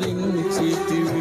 ఆదరించితివి